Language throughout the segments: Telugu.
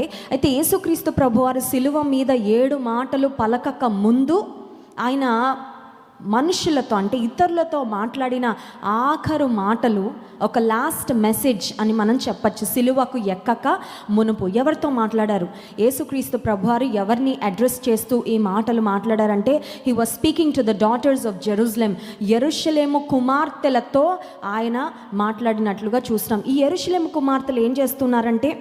అయితే యేసుక్రీస్తు ప్రభువారు శిలువ మీద ఏడు మాటలు పలకక ముందు ఆయన మనుషులతో అంటే ఇతరులతో మాట్లాడిన ఆఖరు మాటలు ఒక లాస్ట్ మెసేజ్ అని మనం చెప్పచ్చు. సిలువకు ఎక్కక మునుపు ఎవరితో మాట్లాడారు? యేసుక్రీస్తు ప్రభువారు ఎవరిని అడ్రస్ చేస్తూ ఈ మాటలు మాట్లాడారంటే he was speaking to the daughters of Jerusalem ఎరుషలేము కుమార్తెలతో ఆయన మాట్లాడినట్లుగా చూస్తున్నాం. ఈ ఎరుషలేము కుమార్తెలు ఏం చేస్తున్నారంటే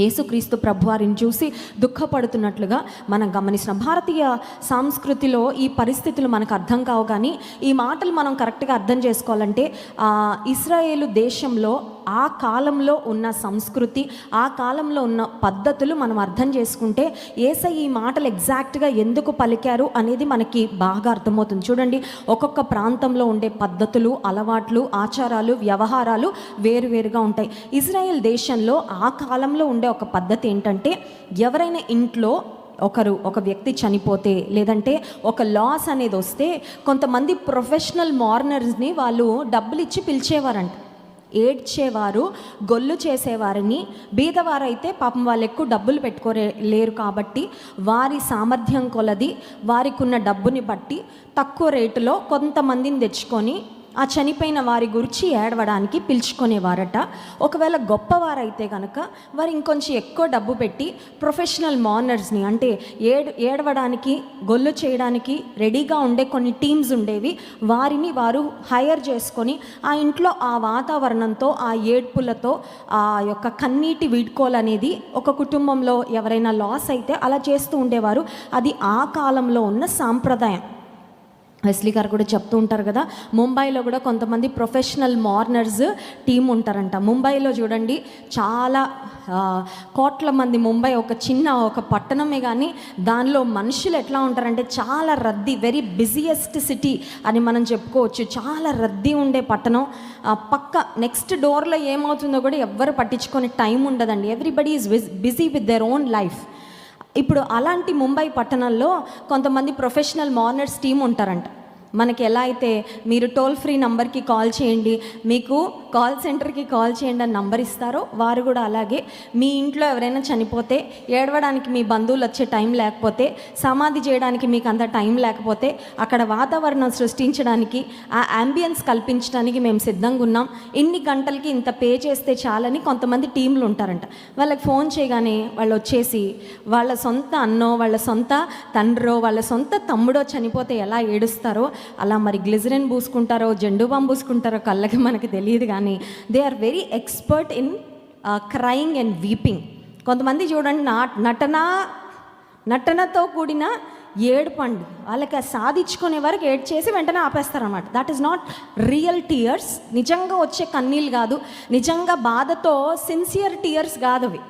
యేసుక్రీస్తు ప్రభువారిని చూసి దుఃఖపడుతున్నట్లుగా మనం గమనించిన భారతీయ సంస్కృతిలో ఈ పరిస్థితులు మనకు అర్థం కావు కానీ ఈ మాటలు మనం కరెక్ట్గా అర్థం చేసుకోవాలంటే ఇస్రాయేలు దేశంలో ఆ కాలంలో ఉన్న సంస్కృతి ఆ కాలంలో ఉన్న పద్ధతులు మనం అర్థం చేసుకుంటే ఏసై ఈ మాటలు ఎగ్జాక్ట్గా ఎందుకు పలికారు అనేది మనకి బాగా అర్థమవుతుంది. చూడండి ఒక్కొక్క ప్రాంతంలో ఉండే పద్ధతులు అలవాట్లు ఆచారాలు వ్యవహారాలు వేరువేరుగా ఉంటాయి. ఇజ్రాయెల్ దేశంలో ఆ కాలంలో ఉండే ఒక పద్ధతి ఏంటంటే ఎవరైనా ఇంట్లో ఒకరు ఒక వ్యక్తి చనిపోతే లేదంటే ఒక లాస్ అనేది వస్తే కొంతమంది ప్రొఫెషనల్ మార్నర్స్ని వాళ్ళు డబ్బులు ఇచ్చి పిలిచేవారంట. ఏడ్చేవారు గొల్లు చేసేవారిని. బీదవారైతే పాపం వాళ్ళు ఎక్కువ డబ్బులు పెట్టుకోరే లేరు కాబట్టి వారి సామర్థ్యం కొలది వారికి ఉన్న డబ్బుని బట్టి తక్కువ రేటులో కొంతమందిని తెచ్చుకొని ఆ చనిపోయిన వారి గురించి ఏడవడానికి పిలుచుకునేవారట. ఒకవేళ గొప్పవారైతే కనుక వారు ఇంకొంచెం ఎక్కువ డబ్బు పెట్టి ప్రొఫెషనల్ మానర్స్ని అంటే ఏడ్ ఏడవడానికి గొల్లు చేయడానికి రెడీగా ఉండే కొన్ని టీమ్స్ ఉండేవి. వారిని వారు హైర్ చేసుకొని ఆ ఇంట్లో ఆ వాతావరణంతో ఆ ఏడ్పులతో ఆ యొక్క కన్నీటి వీడ్కోలు అనేది ఒక కుటుంబంలో ఎవరైనా లాస్ అయితే అలా చేస్తూ ఉండేవారు. అది ఆ కాలంలో ఉన్న సాంప్రదాయం. వెస్లీ గారు కూడా చెప్తూ ఉంటారు కదా ముంబైలో కూడా కొంతమంది ప్రొఫెషనల్ మార్నర్స్ టీం ఉంటారంట. ముంబైలో చూడండి చాలా కోట్ల మంది ముంబై ఒక చిన్న ఒక పట్టణమే కానీ దానిలో మనుషులు ఎట్లా ఉంటారంటే చాలా రద్దీ వెరీ బిజియెస్ట్ సిటీ అని మనం చెప్పుకోవచ్చు. చాలా రద్దీ ఉండే పట్టణం. పక్క నెక్స్ట్ డోర్లో ఏమవుతుందో కూడా ఎవ్వరు పట్టించుకొని టైం ఉండదండి. Everybody is busy with their own life ఇప్పుడు అలాంటి ముంబై పట్టణంలో కొంతమంది ప్రొఫెషనల్ మార్నర్స్ టీం ఉంటారంట. మనకి ఎలా అయితే మీరు టోల్ ఫ్రీ నంబర్కి కాల్ చేయండి మీకు కాల్ సెంటర్కి కాల్ చేయండి అని నంబర్ ఇస్తారో వారు కూడా అలాగే మీ ఇంట్లో ఎవరైనా చనిపోతే ఏడవడానికి మీ బంధువులు వచ్చే టైం లేకపోతే సమాధి చేయడానికి మీకు అంత టైం లేకపోతే అక్కడ వాతావరణం సృష్టించడానికి ఆ అంబియన్స్ కల్పించడానికి మేము సిద్ధంగా ఉన్నాం. ఇన్ని గంటలకి ఇంత పే చేస్తే చాలని కొంతమంది టీంలు ఉంటారంట. వాళ్ళకి ఫోన్ చేయగానే వాళ్ళు వచ్చేసి వాళ్ళ సొంత అన్నో వాళ్ళ సొంత తండ్రో వాళ్ళ సొంత తమ్ముడో చనిపోతే ఎలా ఏడుస్తారో అలా మరి గ్లిజరిన్ పూసుకుంటారో జెండు పూసుకుంటారో కళ్ళకి మనకి తెలియదు కానీ they are very expert in crying and weeping కొంతమంది చూడండి నా నటన నటనతో కూడిన ఏడుపండి. వాళ్ళకి సాధించుకునే వరకు ఏడ్ చేసి వెంటనే ఆపేస్తారనమాట that is not real tears నిజంగా వచ్చే కన్నీళ్ళు కాదు. నిజంగా బాధతో సిన్సియర్ టీయర్స్ కాదు అవి.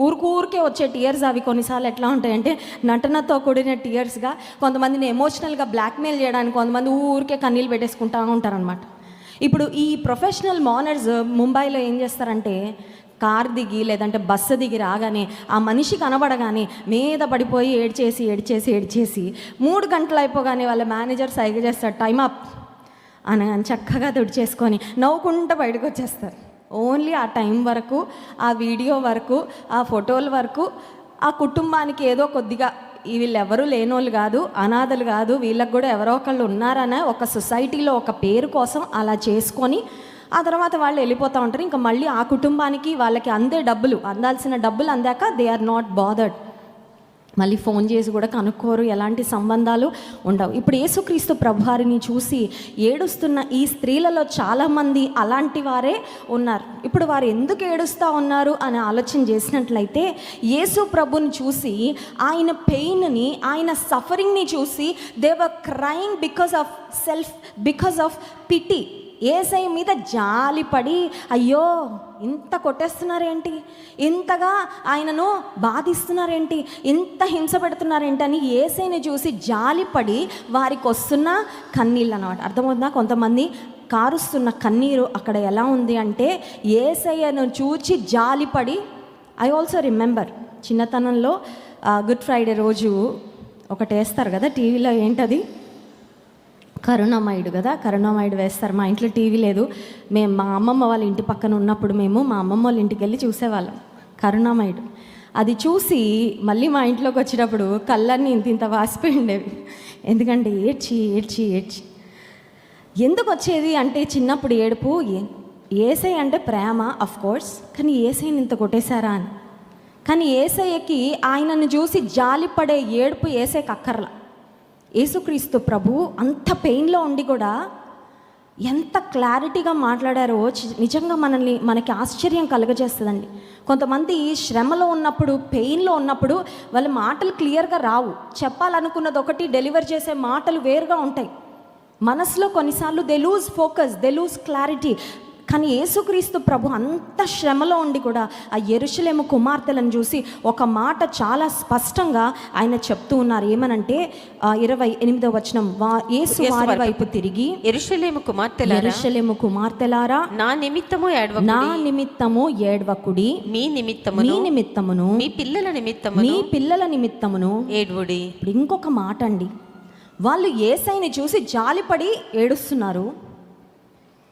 ఊరికి ఊరికే వచ్చే టీయర్స్ అవి కొన్నిసార్లు ఎట్లా ఉంటాయంటే నటనతో కూడిన టీయర్స్గా కొంతమందిని ఎమోషనల్గా బ్లాక్మెయిల్ చేయడానికి కొంతమంది ఊరికే కన్నీళ్ళు పెట్టేసుకుంటా ఉంటారనమాట ఇప్పుడు ఈ ప్రొఫెషనల్ మానర్స్ ముంబైలో ఏం చేస్తారంటే కార్ దిగి లేదంటే బస్సు దిగి రాగానే ఆ మనిషి కనబడగానే మీద పడిపోయి ఏడ్చేసి ఏడ్చేసి ఏడ్చేసి మూడు గంటలు అయిపోగానే వాళ్ళ మేనేజర్ సైగ చేస్తాడు టైం అప్ అనగాని చక్కగా తుడిచేసుకొని నవ్వుకుంటూ బయటకు వచ్చేస్తారు. ఓన్లీ ఆ టైం వరకు ఆ వీడియో వరకు ఆ ఫోటోల వరకు ఆ కుటుంబానికి ఏదో కొద్దిగా వీళ్ళు వీళ్ళెవరూ లేనోళ్ళు కాదు అనాథలు కాదు వీళ్ళకి కూడా ఎవరో ఒకళ్ళు ఉన్నారనే ఒక సొసైటీలో ఒక పేరు కోసం అలా చేసుకొని ఆ తర్వాత వాళ్ళు వెళ్ళిపోతూ ఉంటారు. ఇంకా మళ్ళీ ఆ కుటుంబానికి వాళ్ళకి అందే డబ్బులు అందాల్సిన డబ్బులు అందాక దే ఆర్ నాట్ బాదర్డ్ మళ్ళీ ఫోన్ చేసి కూడా కనుక్కోరు ఎలాంటి సంబంధాలు ఉండవు. ఇప్పుడు యేసుక్రీస్తు ప్రభువారిని చూసి ఏడుస్తున్న ఈ స్త్రీలలో చాలామంది అలాంటి వారే ఉన్నారు. ఇప్పుడు వారు ఎందుకు ఏడుస్తూ ఉన్నారు అని ఆలోచన చేసినట్లయితే యేసు ప్రభుని చూసి ఆయన పెయిన్ని ఆయన సఫరింగ్ని చూసి they were crying because of self because of pity Yesai మీద జాలిపడి అయ్యో ఇంత కొట్టేస్తున్నారేంటి? ఇంతగా ఆయనను బాధిస్తున్నారేంటి? ఇంత హింస పెడుతున్నారేంటి? అని ఏసైని చూసి జాలిపడి వారికి వస్తున్న కన్నీళ్ళు అన్నమాట. అర్థమవుతుందా? కొంతమంది కారుస్తున్న కన్నీరు అక్కడ ఎలా ఉంది అంటే ఏసయ్యను చూచి జాలిపడి ఐ ఆల్సో రిమెంబర్. చిన్నతనంలో గుడ్ ఫ్రైడే రోజు ఒకటి వేస్తారు కదా టీవీలో ఏంటది? కరుణామయుడు కదా? కరుణామయుడు వేస్తారు. మా ఇంట్లో టీవీ లేదు. మేము మా అమ్మమ్మ వాళ్ళ ఇంటి పక్కన ఉన్నప్పుడు మేము మా అమ్మమ్మ వాళ్ళ ఇంటికి వెళ్ళి చూసేవాళ్ళం. కరుణామయుడు. అది చూసి మళ్ళీ మా ఇంట్లోకి వచ్చేటప్పుడు కళ్ళన్నీ ఇంత ఇంత వాసిపోయి ఉండేవి. ఎందుకంటే ఏడ్చి ఏడ్చి ఏడ్చి. ఎందుకు వచ్చేది అంటే చిన్నప్పుడు ఏడుపు ఏసై అంటే ప్రేమ అఫ్ కోర్స్ కానీ ఏసైని ఇంత కొట్టేశారా అని. కానీ ఏసయ్యకి ఆయనను చూసి జాలిపడే ఏడుపు ఏసైకి అక్కర్లా. యేసుక్రీస్తు ప్రభు అంత పెయిన్లో ఉండి కూడా ఎంత క్లారిటీగా మాట్లాడారో నిజంగా మనల్ని మనకి ఆశ్చర్యం కలుగజేస్తుందండి. కొంతమంది శ్రమలో ఉన్నప్పుడు పెయిన్లో ఉన్నప్పుడు వాళ్ళ మాటలు క్లియర్గా రావు. చెప్పాలనుకున్నది ఒకటి డెలివర్ చేసే మాటలు వేరుగా ఉంటాయి. మనసులో కొన్నిసార్లు they lose focus they lose clarity కానీ యేసుక్రీస్తు ప్రభు అంత శ్రమలో ఉండి కూడా ఆ ఎరుషలేము కుమార్తెలను చూసి ఒక మాట చాలా స్పష్టంగా ఆయన చెప్తూ ఉన్నారు. ఏమనంటే ఇరవై ఎనిమిదో వచనం వా యేసు వారి వైపు తిరిగి ఎరుషలేము కుమార్తెలారా? ఎరుషలేము కుమార్తెలారా? నా నిమిత్తము ఏడవ నా నిమిత్తము ఏడ్వకుడి. మీ నిమిత్తమును మీ నిమిత్తమును మీ పిల్లల నిమిత్తమును మీ పిల్లల నిమిత్తమును ఏడ్వుడి. ఇప్పుడు ఇంకొక మాట అండి వాళ్ళు ఏసైని చూసి జాలిపడి ఏడుస్తున్నారు.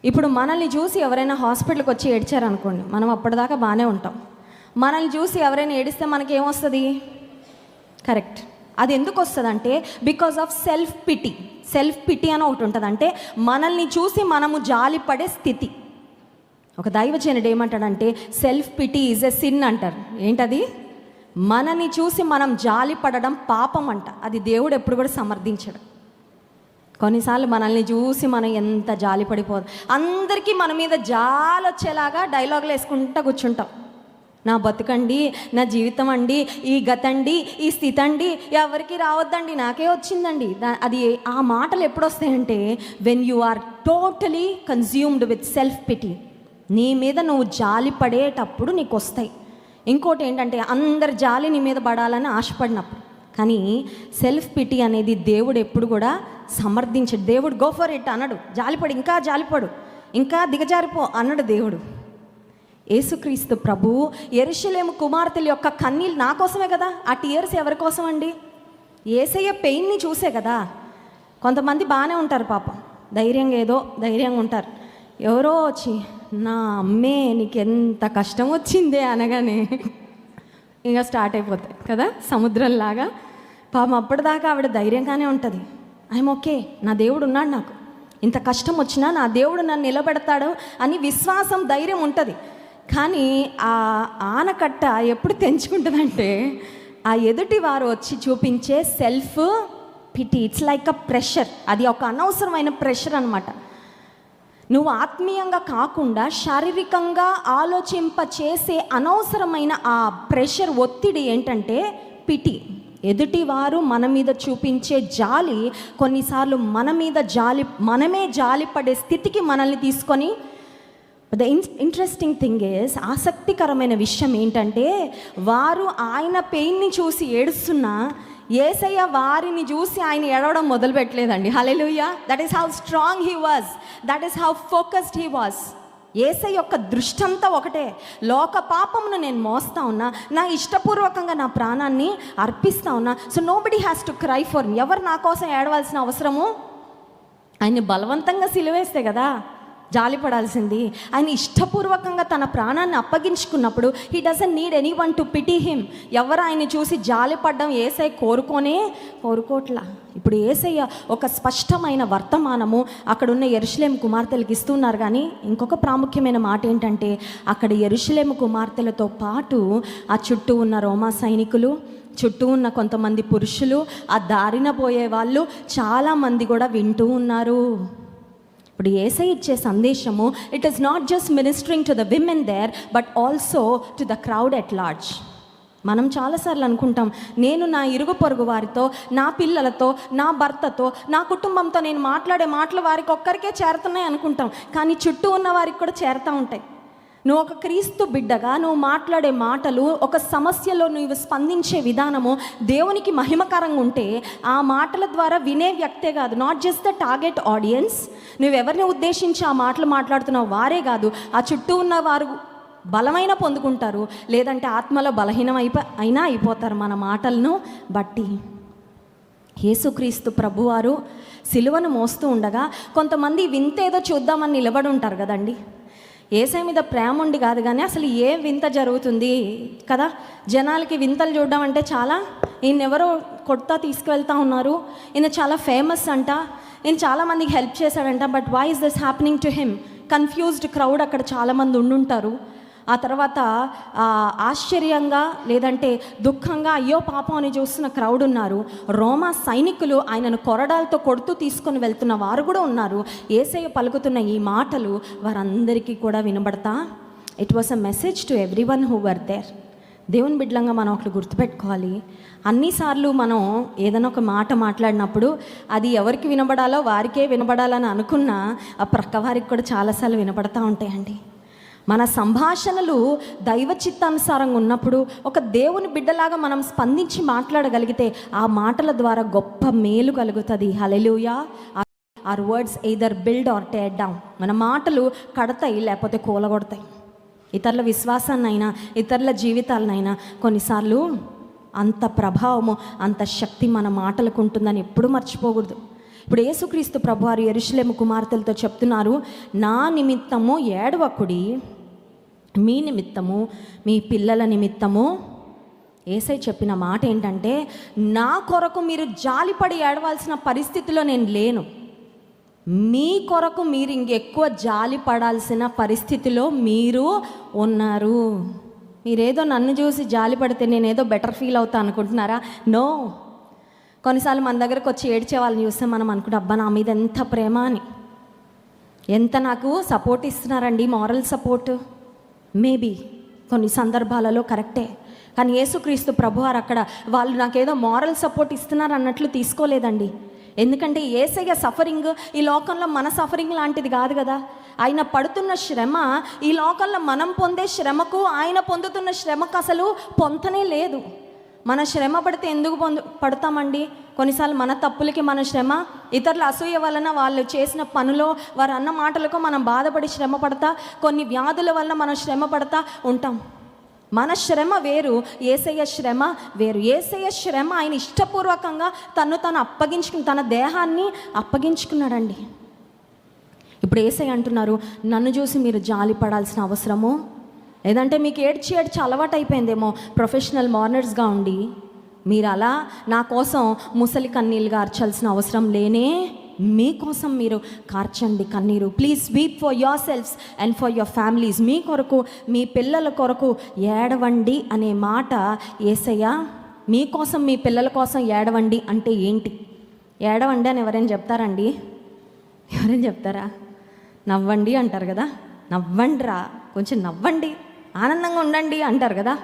ఇప్పుడు మనల్ని చూసి ఎవరైనా హాస్పిటల్కి వచ్చి ఏడ్చారనుకోండి మనం అప్పటిదాకా బాగానే ఉంటాం. మనల్ని చూసి ఎవరైనా ఏడిస్తే మనకి ఏమొస్తుంది కరెక్ట్. అది ఎందుకు వస్తుంది అంటే because of self pity self pity అని ఒకటి ఉంటుంది అంటే మనల్ని చూసి మనము జాలిపడే స్థితి. ఒక దైవజనుడు ఏమంటాడంటే self pity is a sin అంటారు. ఏంటది? మనని చూసి మనం జాలి పడడం పాపం అంట. అది దేవుడు ఎప్పుడు కూడా సమర్థించడు. కొన్నిసార్లు మనల్ని చూసి మనం ఎంత జాలి పడిపోదు. అందరికీ మన మీద జాలి వచ్చేలాగా డైలాగులు వేసుకుంటా కూర్చుంటాం. నా బతుకండి నా జీవితం అండి ఈ గతండి ఈ స్థితి అండి ఎవరికి రావద్దండి నాకే వచ్చిందండి. అది ఆ మాటలు ఎప్పుడు వస్తాయంటే when you are totally consumed with self pity నీ మీద నువ్వు జాలి పడేటప్పుడు నీకు వస్తాయి ఇంకోటి ఏంటంటే అందరి జాలి నీ మీద పడాలని ఆశపడినప్పుడు. కానీ సెల్ఫ్ పిటి అనేది దేవుడు ఎప్పుడు కూడా సమర్థించడు. దేవుడు గో ఫర్ ఇట్ అనడు. జాలిపడు ఇంకా జాలిపడు. ఇంకా దిగజారిపో అన్నాడు దేవుడు. యేసుక్రీస్తు ప్రభు ఎరుషలేము కుమార్తెల యొక్క కన్నీళ్ళు నా కోసమే కదా? ఆ టీయర్స్ ఎవరి కోసం అండి ఏసయ్య పెయిన్ని చూసే కదా? కొంతమంది బాగానే ఉంటారు పాపం. ధైర్యంగా ఏదో ధైర్యంగా ఉంటారు. ఎవరో వచ్చి నా అమ్మే నీకు ఎంత కష్టం వచ్చిందే అనగానే ఇంకా స్టార్ట్ అయిపోతాయి కదా? సముద్రంలాగా. పాపం అప్పటిదాకా ఆవిడ ధైర్యంగానే ఉంటుంది. ఐఎమ్ ఓకే నా దేవుడు ఉన్నాడు నాకు. ఇంత కష్టం వచ్చినా నా దేవుడు నన్ను నిలబెడతాడు అని విశ్వాసం ధైర్యం ఉంటుంది. కానీ ఆ ఆనకట్ట ఎప్పుడు తెంచుకుంటుందంటే ఆ ఎదుటి వారు వచ్చి చూపించే self pity it's like a pressure అది ఒక అనవసరమైన ప్రెషర్ అనమాట నువ్వు ఆత్మీయంగా కాకుండా శారీరకంగా ఆలోచింప చేసే అనవసరమైన ఆ ప్రెషర్ ఒత్తిడి ఏంటంటే పిటి ఎదుటివారు మన మీద చూపించే జాలి కొన్నిసార్లు మన మీద జాలి మనమే జాలి పడే స్థితికి మనల్ని తీసుకొని the in interesting thing is ఆసక్తికరమైన విషయం ఏంటంటే వారు ఆయన పెయిన్ని చూసి ఏడుస్తున్నా ఏసయ్య వారిని చూసి ఆయన ఏడవడం మొదలుపెట్టలేదండి. హలే hallelujah that is how strong he was that is how focused he was Yesai యొక్క దృష్టంతా ఒకటే. లోక పాపమును నేను మోస్తా ఉన్నా నా ఇష్టపూర్వకంగా నా ప్రాణాన్ని అర్పిస్తా ఉన్నా so nobody has to cry for ఎవరు నా కోసం ఏడవలసిన అవసరము? ఆయన్ని బలవంతంగా సిలువేస్తే కదా? జాలిపడాల్సింది. ఆయన ఇష్టపూర్వకంగా తన ప్రాణాన్ని అప్పగించుకున్నప్పుడు he doesn't need anyone to pity him ఎవరు ఆయన చూసి జాలిపడ్డం ఏసై కోరుకోనే కోరుకోట్లా. ఇప్పుడు ఏసయ్య ఒక స్పష్టమైన వర్తమానము అక్కడున్న ఎరుషులేం కుమార్తెలకు ఇస్తున్నారు. కానీ ఇంకొక ప్రాముఖ్యమైన మాట ఏంటంటే అక్కడ ఎరుషులేం కుమార్తెలతో పాటు ఆ చుట్టూ ఉన్న రోమా సైనికులు చుట్టూ ఉన్న కొంతమంది పురుషులు ఆ దారిన పోయే వాళ్ళు చాలామంది కూడా వింటూ ఉన్నారు. ఇప్పుడు ఏసై ఇచ్చే సందేశము it is not just ministering to the women there but also to the crowd at large మనం చాలాసార్లు అనుకుంటాం నేను నా ఇరుగు పొరుగు వారితో నా పిల్లలతో నా భర్తతో నా కుటుంబంతో నేను మాట్లాడే మాటలు వారికి ఒక్కరికే చేరుతున్నాయి అనుకుంటాం. కానీ చుట్టూ ఉన్న వారికి కూడా చేరుతూ ఉంటాయి. నువ్వు ఒక క్రీస్తు బిడ్డగా నువ్వు మాట్లాడే మాటలు ఒక సమస్యలో నువ్వు స్పందించే విధానము దేవునికి మహిమకరంగా ఉంటే ఆ మాటల ద్వారా వినే వ్యక్తే కాదు. Not just the target audience నువ్వెవరిని ఉద్దేశించి ఆ మాటలు మాట్లాడుతున్నావు వారే కాదు. ఆ చుట్టూ ఉన్న వారు బలమైన పొందుకుంటారు. లేదంటే ఆత్మలో బలహీనం అయిపో అయినా అయిపోతారు మన మాటలను బట్టి. యేసుక్రీస్తు ప్రభువారు సిలువను మోస్తూ ఉండగా కొంతమంది వింతేదో చూద్దామని నిలబడి ఉంటారు కదండి. ఏసై మీద ప్రేమ ఉండి కాదు కానీ అసలు ఏ వింత జరుగుతుంది కదా? జనాలకి వింతలు చూడడం అంటే చాలా ఈయన ఎవరో కొడతా తీసుకువెళ్తా ఉన్నారు. ఈయన చాలా ఫేమస్ అంట. ఈయన చాలామందికి హెల్ప్ చేశాడంట. But why is this happening to him confused crowd అక్కడ చాలామంది ఉండుంటారు. ఆ తర్వాత ఆశ్చర్యంగా లేదంటే దుఃఖంగా అయ్యో పాపం అని చూస్తున్న క్రౌడ్ ఉన్నారు రోమా సైనికులు ఆయనను కొరడాలతో కొడుతూ తీసుకొని వెళ్తున్న వారు కూడా ఉన్నారు. ఏసయ్య పలుకుతున్న ఈ మాటలు వారందరికీ కూడా వినబడతా? It was a message to everyone who were there దేవుని బిడ్డలంగా మనం ఒకటి గుర్తుపెట్టుకోవాలి. అన్నిసార్లు మనం ఏదైనా ఒక మాట మాట్లాడినప్పుడు అది ఎవరికి వినబడాలో వారికే వినబడాలని అనుకున్నా ఆ ప్రక్క వారికి కూడా చాలాసార్లు వినపడతా ఉంటాయండి. మన సంభాషణలు దైవ చిత్తానుసారంగా ఉన్నప్పుడు ఒక దేవుని బిడ్డలాగా మనం స్పందించి మాట్లాడగలిగితే ఆ మాటల ద్వారా గొప్ప మేలు కలుగుతుంది. Hallelujah our words either build or tear down మన మాటలు కడతాయి లేకపోతే కూలగొడతాయి. ఇతరుల విశ్వాసాన్నైనా ఇతరుల జీవితాలనైనా కొన్నిసార్లు అంత ప్రభావము అంత శక్తి మన మాటలకు ఉంటుందని ఎప్పుడూ మర్చిపోకూడదు. ఇప్పుడు యేసుక్రీస్తు ప్రభువారు ఎరుషులేము కుమార్తెలతో చెప్తున్నారు నా నిమిత్తము ఏడవకుడి మీ నిమిత్తము మీ పిల్లల నిమిత్తము ఏసై చెప్పిన మాట ఏంటంటే నా కొరకు మీరు జాలిపడి ఏడవాల్సిన పరిస్థితిలో నేను లేను. మీ కొరకు మీరు ఇంకెక్కువ జాలి పడాల్సిన పరిస్థితిలో మీరు ఉన్నారు. మీరేదో నన్ను చూసి జాలి పడితే నేనేదో బెటర్ ఫీల్ అవుతా అనుకుంటున్నారా? నో కొన్నిసార్లు మన దగ్గరకు వచ్చి ఏడ్చే వాళ్ళని చూస్తే మనం అనుకుంటే అబ్బా నా మీద ఎంత ప్రేమ అని. ఎంత నాకు సపోర్ట్ ఇస్తున్నారండి మారల్ సపోర్ట్ మేబీ కొన్ని సందర్భాలలో కరెక్టే. కానీ యేసుక్రీస్తు ప్రభువారు అక్కడ వాళ్ళు నాకేదో మారల్ సపోర్ట్ ఇస్తున్నారు అన్నట్లు తీసుకోలేదండి. ఎందుకంటే ఏసయ్య సఫరింగ్ ఈ లోకంలో మన సఫరింగ్ లాంటిది కాదు కదా. ఆయన పడుతున్న శ్రమ ఈ లోకంలో మనం పొందే శ్రమకు ఆయన పొందుతున్న శ్రమకు అసలు పొంతనే లేదు. మన శ్రమ పడితే ఎందుకు పొందు పడతామండి? కొన్నిసార్లు మన తప్పులకి మన శ్రమ ఇతరుల అసూయ వలన వాళ్ళు చేసిన పనులో వారు అన్న మాటలకు మనం బాధపడి శ్రమ పడతా కొన్ని వ్యాధుల వలన మనం శ్రమ పడతా ఉంటాం. మన శ్రమ వేరు ఏసయ్య శ్రమ వేరు. ఏసయ్య శ్రమ ఆయన ఇష్టపూర్వకంగా తను తను అప్పగించుకుని తన దేహాన్ని అప్పగించుకున్నాడండి. ఇప్పుడు ఏసై అంటున్నారు నన్ను చూసి మీరు జాలి పడాల్సిన అవసరము? లేదంటే మీకు ఏడ్చి ఏడ్చి అలవాటు అయిపోయిందేమో ప్రొఫెషనల్ మార్నర్స్గా ఉండి. మీరు అలా నా కోసం ముసలి కన్నీళ్ళు గార్చాల్సిన అవసరం లేనే మీకోసం మీరు కార్చండి కన్నీరు. Please weep for yourselves and for your families మీ కొరకు మీ పిల్లల కొరకు ఏడవండి అనే మాట ఏసయ్య మీకోసం మీ పిల్లల కోసం ఏడవండి అంటే ఏంటి? ఏడవండి అని ఎవరైనా చెప్తారండి? ఎవరైనా చెప్తారా? నవ్వండి అంటారు కదా? నవ్వండిరా కొంచెం నవ్వండి. ఆనందంగా ఉండండి అంటారు కదా.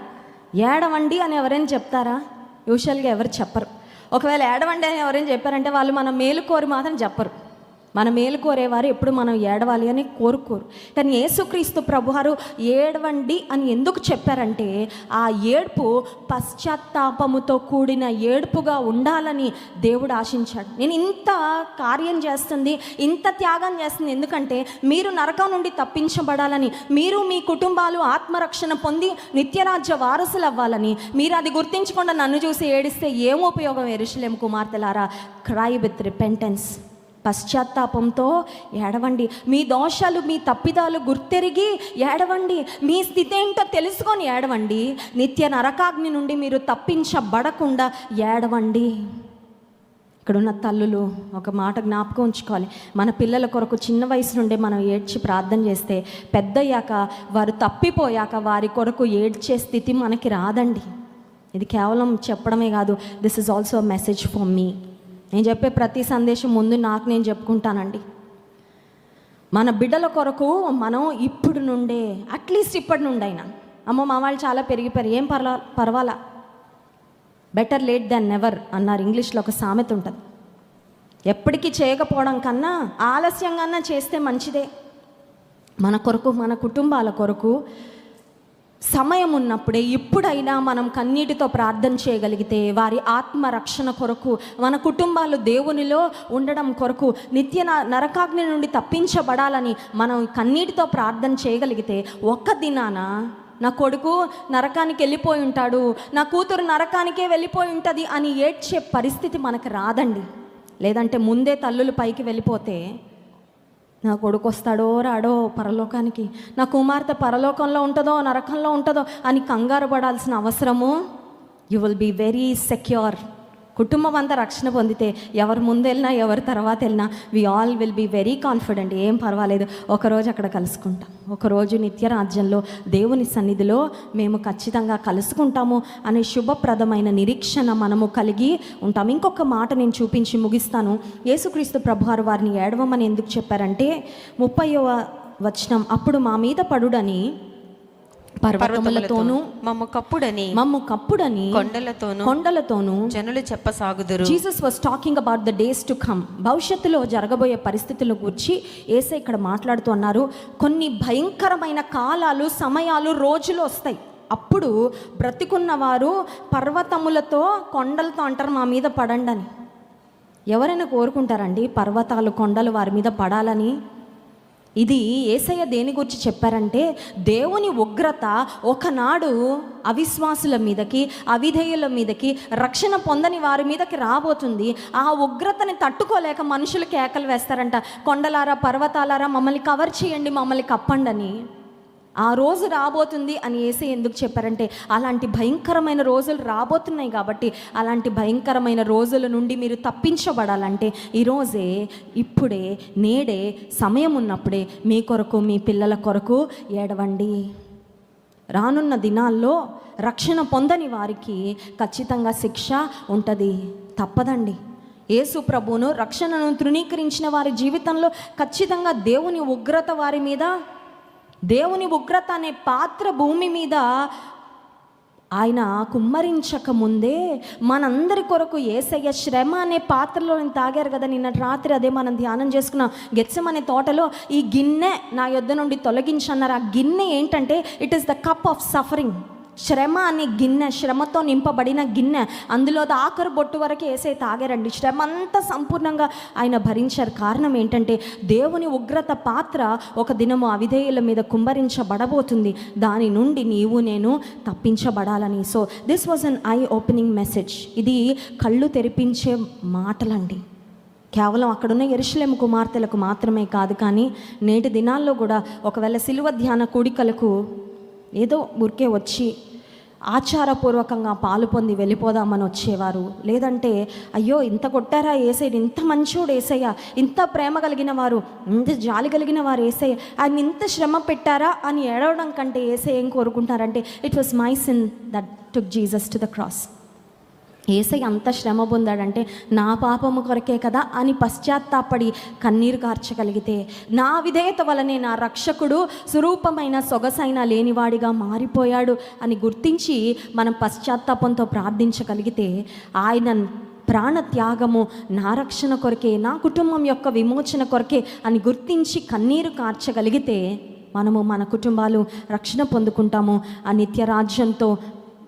ఏడవండి అని ఎవరైనా చెప్తారా? యూజువల్గా ఎవరు చెప్పరు. ఒకవేళ ఏడవండి అని ఎవరైనా చెప్పారంటే వాళ్ళు మన మేలు కోరి మాత్రం చెప్పరు. మన మేలు కోరేవారు ఎప్పుడు మనం ఏడవాలి అని కోరుకోరు. కానీ యేసుక్రీస్తు ప్రభువారు ఏడవండి అని ఎందుకు చెప్పారంటే ఆ ఏడ్పు పశ్చాత్తాపముతో కూడిన ఏడ్పుగా ఉండాలని దేవుడు ఆశించాడు. నేను ఇంత కార్యం చేస్తుంది ఇంత త్యాగం చేస్తుంది ఎందుకంటే మీరు నరకం నుండి తప్పించబడాలని మీరు మీ కుటుంబాలు ఆత్మరక్షణ పొంది నిత్యరాజ్య వారసులు అవ్వాలని మీరు అది గుర్తించకుండా నన్ను చూసి ఏడిస్తే ఏం ఉపయోగం ఎరుషులేం కుమార్తెలారా? క్రై విత్ రిపెంటెన్స్ పశ్చాత్తాపంతో ఏడవండి. మీ దోషాలు మీ తప్పిదాలు గుర్తెరిగి ఏడవండి. మీ స్థితి ఏంటో తెలుసుకొని ఏడవండి. నిత్య నరకాగ్ని నుండి మీరు తప్పించబడకుండా ఏడవండి. ఇక్కడున్న తల్లులు ఒక మాట జ్ఞాపకం ఉంచుకోవాలి. మన పిల్లల కొరకు చిన్న వయసు నుండే మనం ఏడ్చి ప్రార్థన చేస్తే పెద్దయ్యాక వారు తప్పిపోయాక వారి కొరకు ఏడ్చే స్థితి మనకి రాదండి. ఇది కేవలం చెప్పడమే కాదు. This is also message for మీ నేను చెప్పే ప్రతి సందేశం ముందు నాకు నేను చెప్పుకుంటానండి. మన బిడ్డల కొరకు మనం ఇప్పుడు నుండే అట్లీస్ట్ ఇప్పటి నుండి అయినా అమ్మ మా వాళ్ళు చాలా పెరిగిపోయారు ఏం పర్లా పర్వాలా? బెటర్ లేట్ దెన్ నెవర్ అన్నారు ఇంగ్లీష్లో ఒక సామెత ఉంటుంది. ఎప్పటికీ చేయకపోవడం కన్నా ఆలస్యంగా చేస్తే మంచిదే. మన కొరకు మన కుటుంబాల కొరకు సమయం ఉన్నప్పుడే ఎప్పుడైనా మనం కన్నీటితో ప్రార్థన చేయగలిగితే వారి ఆత్మరక్షణ కొరకు మన కుటుంబాలు దేవునిలో ఉండడం కొరకు నిత్య నరకాగ్ని నుండి తప్పించబడాలని మనం కన్నీటితో ప్రార్థన చేయగలిగితే ఒక్క దినాన నా కొడుకు నరకానికి వెళ్ళిపోయి ఉంటాడు నా కూతురు నరకానికే వెళ్ళిపోయి ఉంటుంది అని ఏడ్చే పరిస్థితి మనకు రాదండి. లేదంటే ముందే తల్లులు పైకి వెళ్ళిపోతే నా కొడుకు వస్తాడో రాడో పరలోకానికి నా కుమార్తె పరలోకంలో ఉంటుందో నరకంలో ఉంటుందో అని కంగారు పడాల్సిన అవసరము? You will be very secure కుటుంబం అంతా రక్షణ పొందితే ఎవరు ముందు వెళ్ళినా ఎవరు తర్వాత వెళ్ళినా we all will be very confident ఏం పర్వాలేదు. ఒకరోజు అక్కడ కలుసుకుంటాం. ఒకరోజు నిత్యరాజ్యంలో దేవుని సన్నిధిలో మేము ఖచ్చితంగా కలుసుకుంటాము అనే శుభప్రదమైన నిరీక్షణ మనము కలిగి ఉంటాం. ఇంకొక మాట నేను చూపించి ముగిస్తాను. యేసుక్రీస్తు ప్రభువారు వారిని ఏడవమని ఎందుకు చెప్పారంటే ముప్పైవ వచనం అప్పుడు మా మీద పడుడని పర్వతములతోనూ మమ్మ కప్పుడని మమ్ము కప్పుడని కొండలతోనూ కొండలతోనూ జనులు చెప్పసాగుదురు. Jesus was talking about the days to come భవిష్యత్తులో జరగబోయే పరిస్థితుల గురించి ఏసై ఇక్కడ మాట్లాడుతూ అన్నారు కొన్ని భయంకరమైన కాలాలు సమయాలు రోజులు వస్తాయి. అప్పుడు బ్రతికున్న వారు పర్వతములతో కొండలతో అంటారు మా మీద పడండి అని ఎవరైనా కోరుకుంటారండి పర్వతాలు కొండలు వారి మీద పడాలని? ఇది ఏసయ్య దేని గురించి చెప్పారంటే దేవుని ఉగ్రత ఒకనాడు అవిశ్వాసుల మీదకి అవిధేయుల మీదకి రక్షణ పొందని వారి మీదకి రాబోతుంది. ఆ ఉగ్రతని తట్టుకోలేక మనుషులు కేకలు వేస్తారంట. కొండలారా పర్వతాలారా మమ్మల్ని కవర్ చేయండి మమ్మల్ని కప్పండని. ఆ రోజు రాబోతుంది అని ఏసే ఎందుకు చెప్పారంటే అలాంటి భయంకరమైన రోజులు రాబోతున్నాయి కాబట్టి అలాంటి భయంకరమైన రోజుల నుండి మీరు తప్పించబడాలంటే ఈరోజే ఇప్పుడే నేడే సమయం ఉన్నప్పుడే మీ కొరకు మీ పిల్లల కొరకు ఏడవండి. రానున్న దినాల్లో రక్షణ పొందని వారికి ఖచ్చితంగా శిక్ష ఉంటుంది. తప్పదండి. యేసు ప్రభువును రక్షణను తృణీకరించిన వారి జీవితంలో ఖచ్చితంగా దేవుని ఉగ్రత వారి మీద దేవుని ఉగ్రత అనే పాత్ర భూమి మీద ఆయన కుమ్మరించక ముందే మనందరి కొరకు ఏసయ్య శ్రమ అనే పాత్రలో నేను తాగారు కదా. నిన్న రాత్రి అదే మనం ధ్యానం చేసుకున్నాం గెచ్చం అనే తోటలో ఈ గిన్నె నా యొద్ద నుండి తొలగించన్నారు ఆ గిన్నె ఏంటంటే it is the cup of suffering శ్రమ అనే గిన్నె శ్రమతో నింపబడిన గిన్నె అందులో ఆఖరు బొట్టు వరకు వేసే తాగారండి. శ్రమ అంతా సంపూర్ణంగా ఆయన భరించారు. కారణం ఏంటంటే దేవుని ఉగ్రత పాత్ర ఒక దినము అవిధేయుల మీద కుంభరించబడబోతుంది. దాని నుండి నీవు నేను తప్పించబడాలని. So this was an eye opening message ఇది కళ్ళు తెరిపించే మాటలండి. కేవలం అక్కడున్న ఎరుషలేము కుమార్తెలకు మాత్రమే కాదు కానీ నేటి దినాల్లో కూడా ఒకవేళ సిలువ ధ్యాన కూడికలకు ఏదో ఊరికే వచ్చి ఆచారపూర్వకంగా పాలు పొంది వెళ్ళిపోదామని వచ్చేవారు. లేదంటే అయ్యో ఇంత కొట్టారా ఏసయ్య ఇంత మంచోడు ఏసయ్య ఇంత ప్రేమ కలిగిన వారు? ఇంత జాలి కలిగిన వారు ఏసయ్య ఆయన ఇంత శ్రమ పెట్టారా అని ఏడవడం కంటే ఏసయ్య ఏం కోరుకుంటారంటే it was my sin that took Jesus to the cross Yesai అంత శ్రమ పొందాడంటే నా పాపము కొరకే కదా అని పశ్చాత్తాపడి కన్నీరు కార్చగలిగితే నా విధేయత వలనే నా రక్షకుడు స్వరూపమైన సొగసైన లేనివాడిగా మారిపోయాడు అని గుర్తించి మనం పశ్చాత్తాపంతో ప్రార్థించగలిగితే ఆయన ప్రాణ త్యాగము నా రక్షణ కొరకే నా కుటుంబం యొక్క విమోచన కొరకే అని గుర్తించి కన్నీరు కార్చగలిగితే మనము మన కుటుంబాలు రక్షణ పొందుకుంటాము. ఆ నిత్యరాజ్యంతో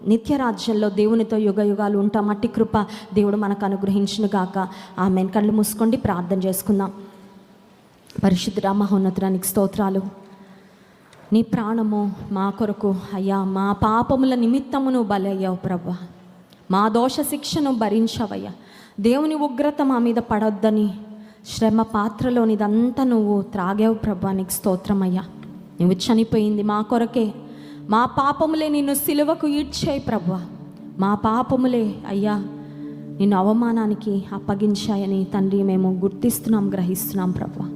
నిత్య రాజ్యంలో దేవునితో యుగ యుగాలు ఉంటాం. అట్టి కృప దేవుడు మనకు అనుగ్రహించును గాక. ఆమె కళ్ళు మూసుకోండి ప్రార్థన చేసుకుందాం. పరిశుద్ధ మహోన్నతురానికి స్తోత్రాలు. నీ ప్రాణము మా కొరకు అయ్యా మా పాపముల నిమిత్తమును బలయ్యావు ప్రభా. మా దోష శిక్షను భరించవయ్యా. దేవుని ఉగ్రత మా మీద పడొద్దని శ్రమ పాత్రలోనిదంతా నువ్వు త్రాగావు ప్రభా. నీకు స్తోత్రమయ్యా. నువ్వు చనిపోయింది మా కొరకే. మా పాపములే నిన్ను సిలువకు ఈడ్చాయి ప్రభా మా పాపములే అయ్యా నిన్ను అవమానానికి అప్పగించాయని తండ్రి మేము గుర్తిస్తున్నాం గ్రహిస్తున్నాం ప్రభా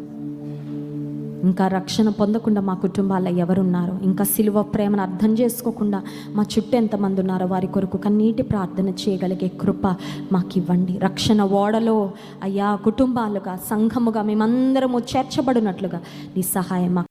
ఇంకా రక్షణ పొందకుండా మా కుటుంబాల్లో ఎవరున్నారు ఇంకా సిలువ ప్రేమను అర్థం చేసుకోకుండా మా చుట్టూ ఎంతమంది ఉన్నారో వారి కొరకు కన్నీటి ప్రార్థన చేయగలిగే కృప మాకు ఇవ్వండి రక్షణ ఓడలో అయ్యా కుటుంబాలుగా సంఘముగా మేమందరము చేర్చబడినట్లుగా నీ సహాయం